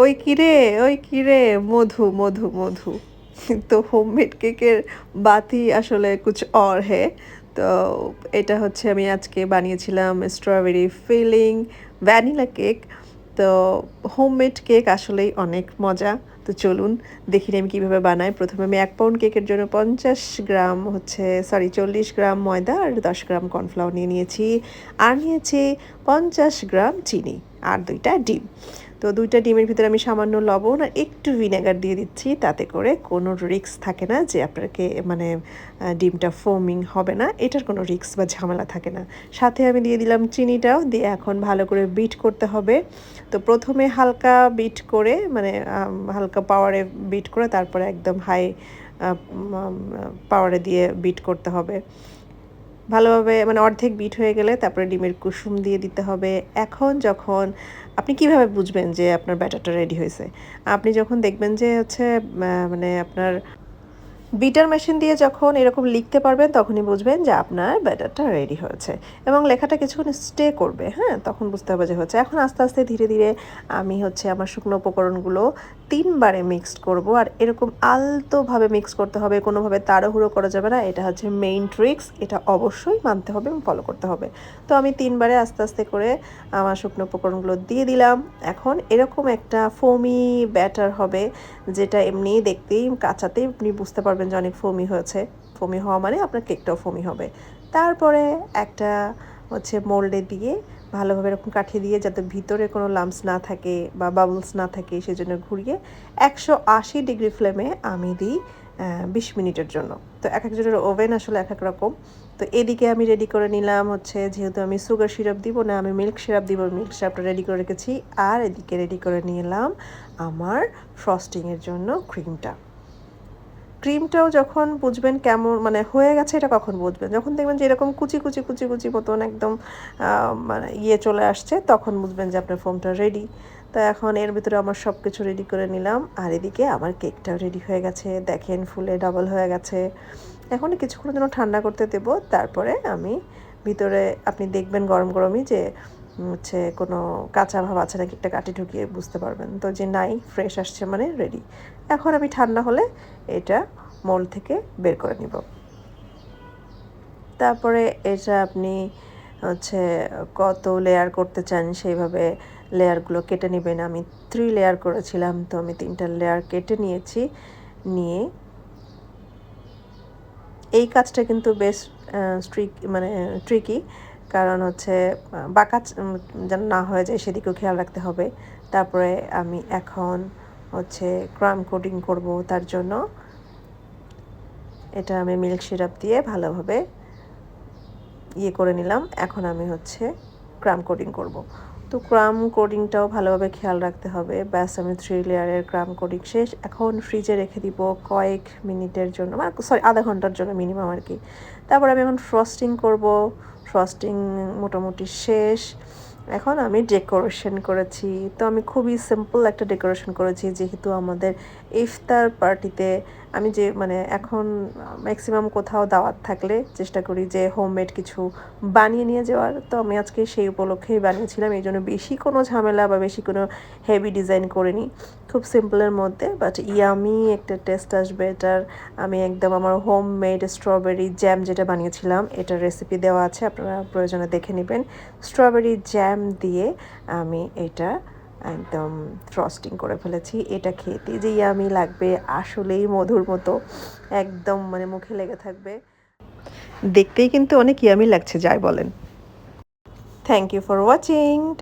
ওই কিরে ওই কিরে মধু মধু মধু। তো হোমমেড কেকের বাতি আসলে কুছ অর হে। তো এটা হচ্ছে আমি আজকে বানিয়েছিলাম স্ট্রবেরি ফিলিং ভ্যানিলা কেক তো হোমমেড কেক আসলেই অনেক মজা। তো চলুন দেখি আমি কীভাবে বানাই। প্রথমে আমি এক পাউন্ড কেকের জন্য পঞ্চাশ গ্রাম হচ্ছে সরি চল্লিশ গ্রাম ময়দা আর দশ গ্রাম কর্নফ্লাওয়ার নিয়ে নিয়েছি। আর নিয়েছি পঞ্চাশ গ্রাম চিনি আর দুইটা ডিম। তো দুইটা ডিমের ভিতরে আমি সামান্য লবণ আর একটু ভিনেগার দিয়ে দিচ্ছি, তাতে করে কোনো রিক্স থাকে না যে আপনাকে মানে ডিমটা ফোমিং হবে না। এটার কোনো রিক্স বা ঝামেলা থাকে না। সাথে আমি দিয়ে দিলাম চিনিটাও, দিয়ে এখন ভালো করে বিট করতে হবে। তো প্রথমে হালকা বিট করে মানে হালকা পাওয়ারে বিট করে, তারপরে একদম হাই পাওয়ারে দিয়ে বিট করতে হবে। ভালোভাবে মানে অর্ধেক বিট হয়ে গেলে তারপরে ডিমের কুসুম দিয়ে দিতে হবে। এখন যখন আপনি কীভাবে বুঝবেন যে আপনার ব্যাটারটা রেডি হয়েছে? আপনি যখন দেখবেন যে হচ্ছে মানে আপনার বিটার মেশিন দিয়ে যখন এরকম লিখতে পারবেন, তখনই বুঝবেন যে আপনার ব্যাটারটা রেডি হয়েছে। এবং লেখাটা কিছুক্ষণ স্টে করবে হ্যাঁ? তখন বুঝতে হবে যে হচ্ছে, এখন আস্তে আস্তে ধীরে ধীরে আমি হচ্ছে আমার শুকনো উপকরণগুলো তিনবারে মিক্সড করব। আর এরকম আলতোভাবে মিক্স করতে হবে, কোনোভাবে তাড়াহুড়ো করা যাবে না। এটা হচ্ছে মেইন ট্রিক্স এটা অবশ্যই মানতে হবে এবং ফলো করতে হবে। তো আমি তিনবারে আস্তে আস্তে করে আমার শুকনো উপকরণগুলো দিয়ে দিলাম। এখন এরকম একটা ফোমি ব্যাটার হবে, যেটা এমনি দেখতেই, কাঁচাতেই আপনি বুঝতে পারবেন যে অনেক ফোমি হয়েছে। ফোমি হওয়া মানে আপনার কেকটাও ফোমি হবে। তারপরে একটা হচ্ছে মোল্ডে দিয়ে ভালোভাবে এরকম কাঠি দিয়ে যাতে ভিতরে কোনো লাম্পস না থাকে বা বাবলস না থাকে সেজন্য ঘুরিয়ে একশো আশি ডিগ্রি ফ্লেমে আমি দিই বিশ মিনিটের জন্য। তো এক একজনের ওভেন আসলে এক এক রকম। তো এদিকে আমি রেডি করে নিলাম হচ্ছে যেহেতু আমি সুগার সিরাপ দিব না, আমি মিল্ক সিরাপ দিব মিল্ক সিরাপটা রেডি করে রেখেছি। আর এদিকে রেডি করে নিলাম আমার ফ্রস্টিংয়ের জন্য ক্রিমটা ক্রিমটাও যখন বুঝবেন কেমন মানে হয়ে গেছে এটা কখন বুঝবেন? যখন দেখবেন যে এরকম কুচি কুচি কুচি কুচি মতন একদম মানে ইয়ে চলে আসছে, তখন বুঝবেন যে আপনার ফোমটা রেডি তো এখন এর ভিতরে আমার সব কিছু রেডি করে নিলাম। আর এদিকে আমার কেকটাও রেডি হয়ে গেছে। দেখেন ফুলে ডাবল হয়ে গেছে। এখন কিছুক্ষণের জন্য ঠান্ডা করতে দেব। তারপরে আমি ভিতরে, আপনি দেখবেন গরম গরমই যে হচ্ছে কোনো কাঁচা ভাব আছে নাকি একটা কাটি ঢুকিয়ে বুঝতে পারবেন। তো যে নাই ফ্রেশ আসছে মানে রেডি এখন আমি ঠান্ডা হলে এটা মোল থেকে বের করে নিব। তারপরে এটা আপনি হচ্ছে কত লেয়ার করতে চান সেইভাবে লেয়ারগুলো কেটে নেবেন। আমি থ্রি লেয়ার করেছিলাম, তো আমি তিনটা লেয়ার কেটে নিয়েছি। নিয়ে এই কাজটা কিন্তু বেশ স্ট্রিক মানে ট্রিকি কারণ হচ্ছে বাঁকা যেন না হয়ে যায় সেদিকেও খেয়াল রাখতে হবে। তারপরে আমি এখন হচ্ছে ক্রাম কোটিং করব তার জন্য। এটা আমি মিল্ক সিরাপ দিয়ে ভালোভাবে ইয়ে করে নিলাম। এখন আমি হচ্ছে ক্রাম কোটিং করব। তো ক্রাম কোডিংটাও ভালোভাবে খেয়াল রাখতে হবে। ব্যাস, আমি থ্রি লেয়ারের ক্রাম কোডিং শেষ। এখন ফ্রিজে রেখে দিব কয়েক মিনিটের জন্য মানে সরি আধা ঘণ্টার জন্য মিনিমাম আর কি। তারপর আমি এখন ফ্রস্টিং করব। ফ্রস্টিং মোটামুটি শেষ। এখন আমি ডেকোরেশন করেছি। তো আমি খুবই সিম্পল একটা ডেকোরেশন করেছি, যেহেতু আমাদের ইফতার পার্টিতে আমি যে মানে এখন ম্যাক্সিমাম কোথাও দাওয়াত থাকলে চেষ্টা করি যে হোমমেড কিছু বানিয়ে নিয়ে যাওয়ার। তো আমি আজকে সেই উপলক্ষেই বানিয়েছিলাম, এই জন্য বেশি কোনো ঝামেলা বা বেশি কোনো হেভি ডিজাইন করিনি। খুব সিম্পলের মধ্যে বাট ইয়ামি একটা টেস্ট আসবে এটার। আমি একদম আমার হোম মেড স্ট্রবেরি জ্যাম যেটা বানিয়েছিলাম, এটার রেসিপি দেওয়া আছে, আপনারা প্রয়োজনে দেখে নেবেন। স্ট্রবেরি জ্যাম দিয়ে আমি এটা একদম ফ্রস্টিং করে ফেলেছি। এটা খেতে যেই আমি লাগবে, আসলেই মধুর মতো। একদম মানে মুখে লেগে থাকবে। দেখতেই কিন্তু অনেক ইয়ামি লাগছে, যাই বলেন। Thank you for watching